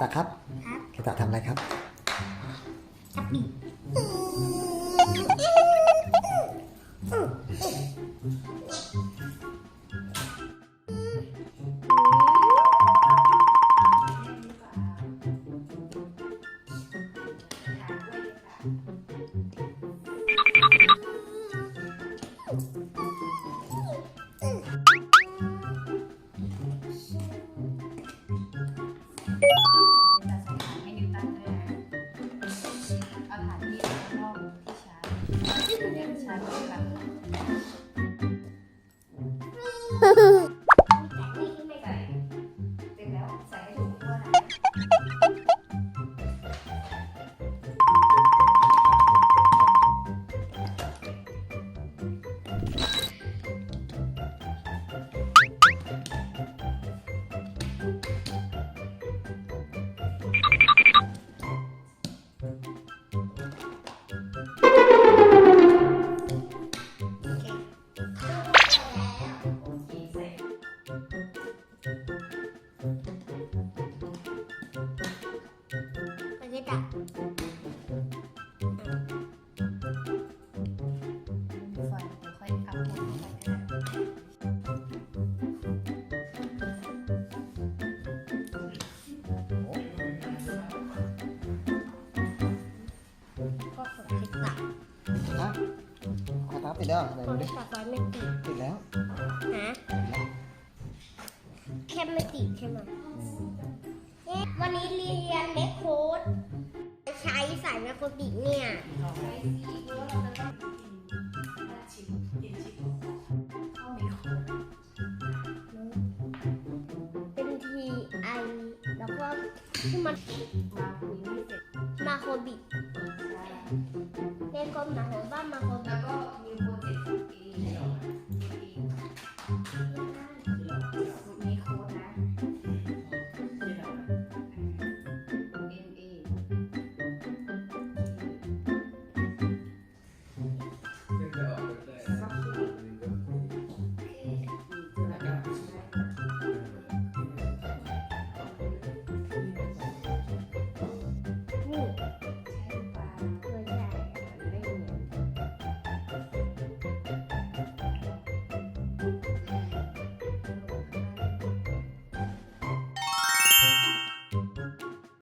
ตาครับครับเคตาทำอะไรครับกะปิ 잘 먹을까? มันก็จะก็ขอคิดตัดฮะเคตาติดแล้วไหนขอดูคิดิดตัดไว้ไม่ติด ติดแล้ว วันนี้เรียนเมคโค้ดใช้สายแมคโครบิกเนี่ยเป็นทีไอแล้วก็ที่มันมาโคบิเรียนก็